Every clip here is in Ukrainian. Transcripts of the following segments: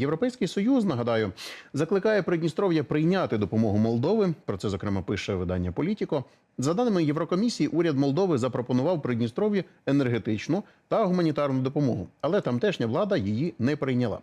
Європейський союз нагадаю закликає Придністров'я прийняти допомогу Молдови. Про це зокрема пише видання Політіко. За даними Єврокомісії, уряд Молдови запропонував Придністров'ї енергетичну та гуманітарну допомогу, але тамтешня влада її не прийняла.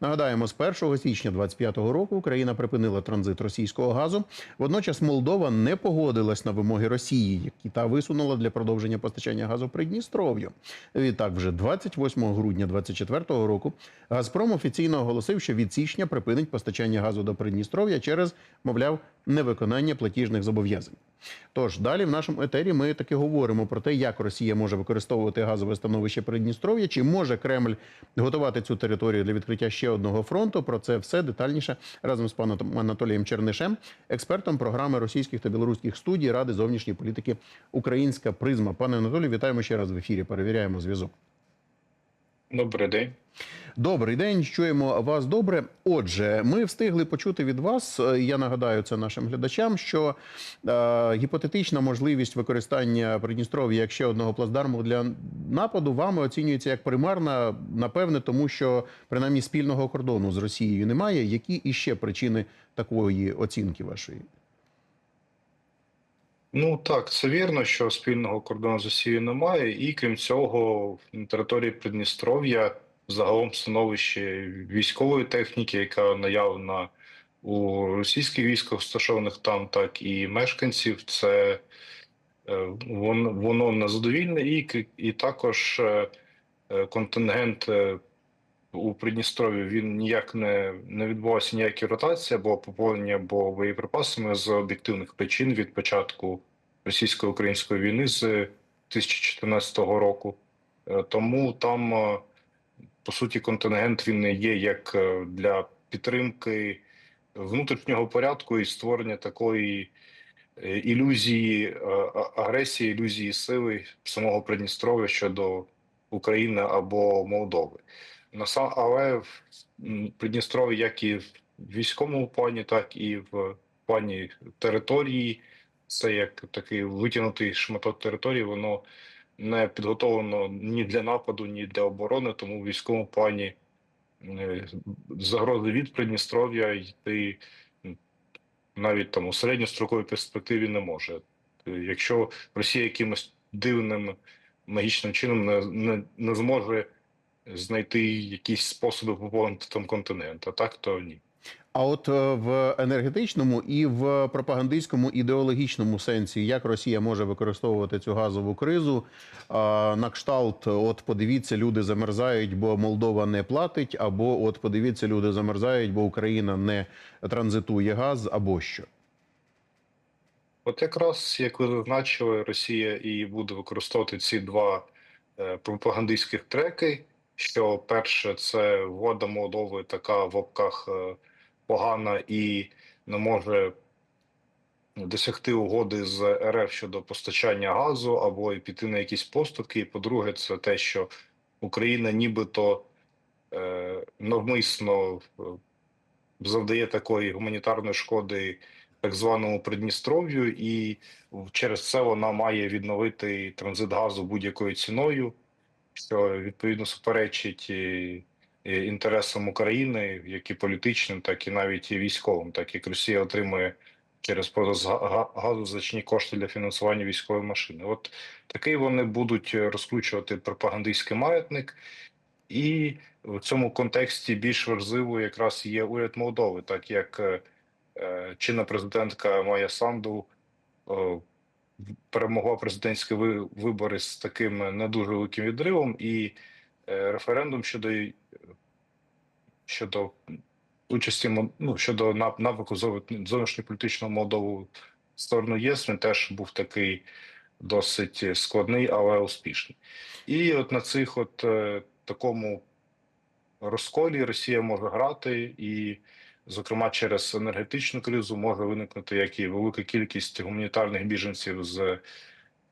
Нагадаємо, з 1 січня 2025 року Україна припинила транзит російського газу. Водночас Молдова не погодилась на вимоги Росії, які та висунула для продовження постачання газу Придністров'ю. Відтак, вже 28 грудня 2024 року Газпром офіційно оголосив, що від січня припинить постачання газу до Придністров'я через, мовляв, невиконання платіжних зобов'язань. Тож далі в нашому етері ми таки говоримо про те, як Росія може використовувати газове становище Придністров'я, чи може Кремль готувати цю територію для відкриття ще одного фронту. Про це все детальніше разом з паном Анатолієм Чернишем, експертом програми російських та білоруських студій Ради зовнішньої політики Українська призма. Пане Анатолію, вітаємо ще раз в ефірі. Перевіряємо зв'язок. Добрий день. Добрий день, чуємо вас добре. Отже, ми встигли почути від вас. е, Я нагадаю це нашим глядачам, що е, гіпотетична можливість використання Придністров'я як ще одного плацдарму для нападу вами оцінюється як примарна, напевне, тому що принаймні спільного кордону з Росією немає. Які іще причини такої оцінки вашої? Ну так, це вірно, що спільного кордону з Росією немає, і крім цього, на території Придністров'я загалом становище військової техніки, яка наявна у російських військах, розташованих там, так і мешканців, це е, воно, воно незадовільне, і, і також е, е, контингент у Придністров'ї він ніяк не, не відбувався ніякі ротації або поповнення або боєприпасами з об'єктивних причин від початку російсько-української війни з 2014 року. Е, Тому там, е, по суті, контингент він не є як е, для підтримки внутрішнього порядку і створення такої ілюзії агресії, ілюзії сили самого Придністров'я щодо України або Молдови. Але в м, Придністров'я, як і в військовому плані, так і в плані території, це як такий витягнутий шматок території, воно не підготовлено ні для нападу, ні для оборони, тому в військовому плані е, загрози від Придністров'я йти навіть там у середньостроковій перспективі не може. Е, Якщо Росія якимось дивним магічним чином не, не, не зможе знайти якісь способи поповнити там континент, а так то ні. А от е, в енергетичному і в пропагандистському ідеологічному сенсі, як Росія може використовувати цю газову кризу на кшталт, от подивіться, люди замерзають, бо Молдова не платить, або от подивіться, люди замерзають, бо Україна не транзитує газ, або що. От якраз як ви зазначили, Росія і буде використовувати ці два е, пропагандистських треки. Що перше, це влада Молдови така в лапках е, погана і не може досягти угоди з РФ щодо постачання газу або і піти на якісь поступки. І по-друге, це те, що Україна нібито е, навмисно е, завдає такої гуманітарної шкоди так званому Придністров'ю, і через це вона має відновити транзит газу будь-якою ціною, що відповідно суперечить інтересам України, як і політичним, так і навіть і військовим, так як Росія отримує через продаж га- га- газу значні кошти для фінансування військової машини. От такий вони будуть розкручувати пропагандистський маятник. І в цьому контексті більш важливо якраз є уряд Молдови, так як е, чинна президентка Майя Санду перемогла президентські вибори з таким не дуже великим відривом, і е, референдум щодо щодо участі ну, щодо зов- зовнішньополітичного Молдову в сторону ЄС він теж був такий досить складний, але успішний. І от на цих, от е, такому розколі Росія може грати, і, зокрема, через енергетичну кризу може виникнути як і велика кількість гуманітарних біженців з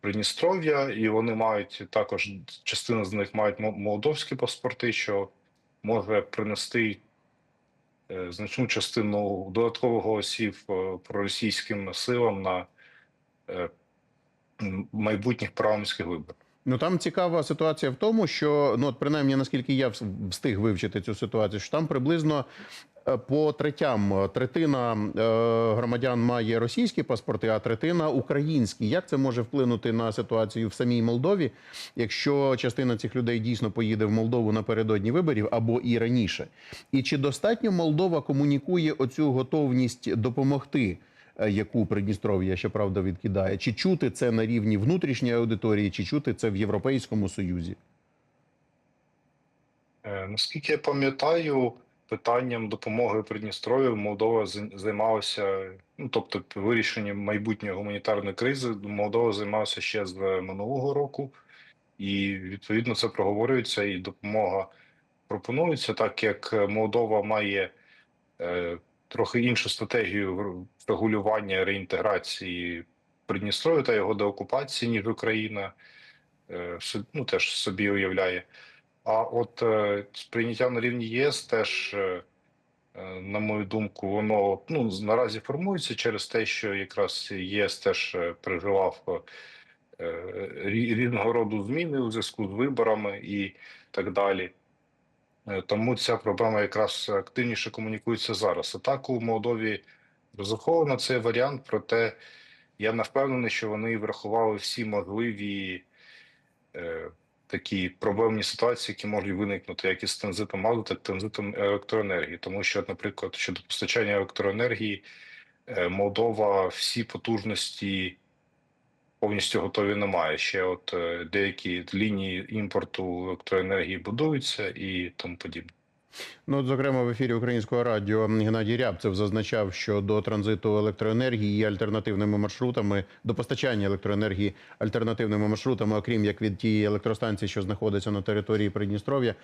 Придністров'я, і вони мають також частина з них мають молдовські паспорти, що може принести е, значну частину додаткових голосів е, проросійським силам на е, майбутніх парламентських виборах. Ну там цікава ситуація в тому, що ну от принаймні наскільки я встиг вивчити цю ситуацію, що там приблизно по третям е, третина е, громадян має російські паспорти, а третина українські. Як це може вплинути на ситуацію в самій Молдові, якщо частина цих людей дійсно поїде в Молдову напередодні виборів або і раніше? І чи достатньо Молдова комунікує оцю готовність допомогти? е, Яку Придністров'я щоправда відкидає, чи чути це на рівні внутрішньої аудиторії, чи чути це в Європейському Союзі? Е, Наскільки я пам'ятаю, питанням допомоги Придністров'ю Молдова займалася, ну тобто вирішенням майбутньої гуманітарної кризи, Молдова займалася ще з минулого року, і відповідно це проговорюється і допомога пропонується, так як Молдова має е, трохи іншу стратегію регулювання реінтеграції Придністров'я та його деокупації, ніж Україна, е, ну теж собі уявляє. А от е, сприйняття на рівні єС теж, е, е, на мою думку, воно ну, наразі формується через те, що якраз ЄС теж е, переживав е, різного роду зміни у зв'язку з виборами і так далі. Е, Тому ця проблема якраз активніше комунікується зараз. А так у Молдові розраховано цей варіант, проте я не впевнений, що вони врахували всі можливі е, такі проблемні ситуації, які можуть виникнути як із транзитом газу, так і транзитом електроенергії. Тому що, наприклад, щодо постачання електроенергії, е, Молдова всі потужності повністю готові немає. Ще от е, деякі лінії імпорту електроенергії будуються і тому подібне. Ну, от, зокрема, в ефірі українського радіо Геннадій Рябцев зазначав, що до транзиту електроенергії і альтернативними маршрутами до постачання електроенергії альтернативними маршрутами, окрім як від тієї електростанції, що знаходиться на території Придністров'я,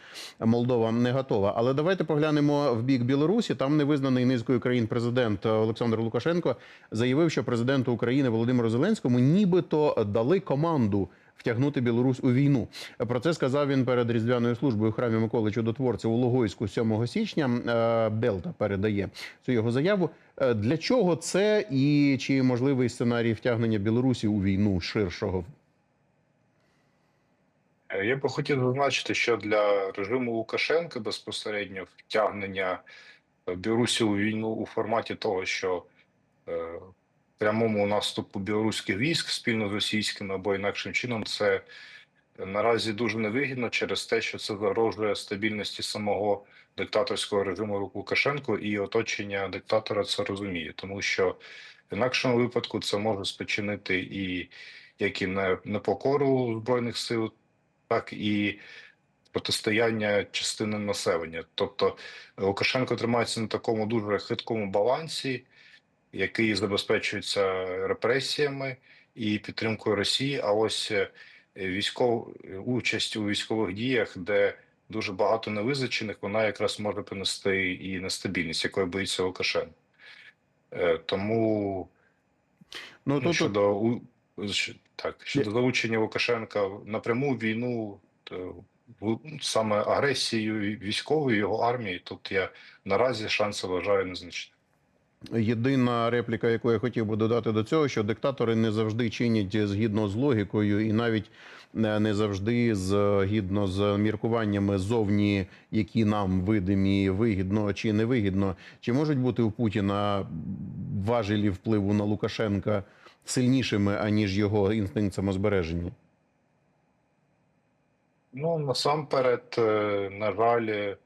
Молдова не готова. Але давайте поглянемо в бік Білорусі. Там невизнаний низкою країн президент Олександр Лукашенко заявив, що президенту України Володимиру Зеленському нібито дали команду втягнути Білорусь у війну. Про це сказав він перед різдвяною службою у храмі Миколи Чудотворця у Логойську 7 січня. Е, Белта передає цю його заяву. Е, Для чого це і чи можливий сценарій втягнення Білорусі у війну ширшого? Е, Я би хотів зазначити, що для режиму Лукашенка безпосередньо втягнення Білорусі у війну у форматі того, що прямому наступу білоруських військ спільно з російськими або інакшим чином, це наразі дуже невигідно через те, що це загрожує стабільності самого диктаторського режиму Лукашенко і оточення диктатора це розуміє, тому що в інакшому випадку це може спричинити і як і непокору збройних сил, так і протистояння частини населення. Тобто Лукашенко тримається на такому дуже хиткому балансі, який забезпечується репресіями і підтримкою Росії. А ось е, військов... участь у військових діях, де дуже багато невизначених, вона якраз може принести і нестабільність, якої боїться Лукашенко. Е, Тому Ну Ну, тут щодо у так щодо залучення Лукашенка напряму війну, то саме агресією військовою його армії, тут я наразі шанси вважаю незначні. Єдина репліка, яку я хотів би додати до цього, що диктатори не завжди чинять згідно з логікою, і навіть е, не завжди згідно з міркуваннями зовні, які нам видимі вигідно чи невигідно. Чи можуть бути у Путіна важелі впливу на Лукашенка сильнішими аніж його інстинкт самозбереження? Ну насамперед, е, на жаль, е,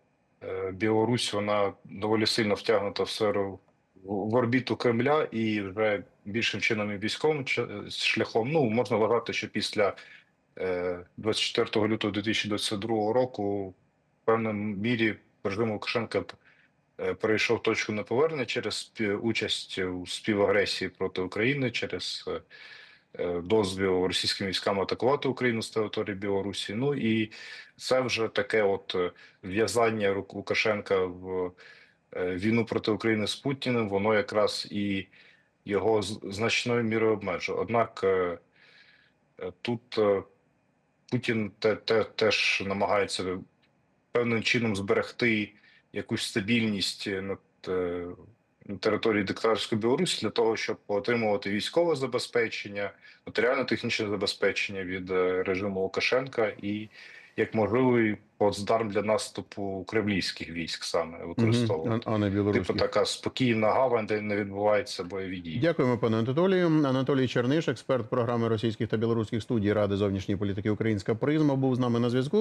Білорусь вона доволі сильно втягнута в сферу в орбіту Кремля і вже більшим чином і військовим шляхом. Ну можна вважати, що після е, 24 лютого 2022 року в певному мірі режим Лукашенка е, перейшов точку неповернення через спі- участь у співагресії проти України, через е, е, дозвіл російським військам атакувати Україну з території Білорусі. Ну і це вже таке от е, в'язання Лукашенка в е, війну проти України з Путіним, воно якраз і його значною мірою обмежує. Однак е, е, тут е, Путін те, те, теж намагається певним чином зберегти якусь стабільність над е, території диктаторської Білорусі для того, щоб отримувати військове забезпечення, матеріально-технічне забезпечення від е, режиму Лукашенка і як можливий плацдарм для наступу кремлівських військ саме використовувати. А, а не білоруських. Типу така спокійна гавань, де не відбуваються бойові дії. Дякуємо, пане Анатолію. Анатолій Черниш, експерт програми російських та білоруських студій Ради зовнішньої політики Українська призма, був з нами на зв'язку.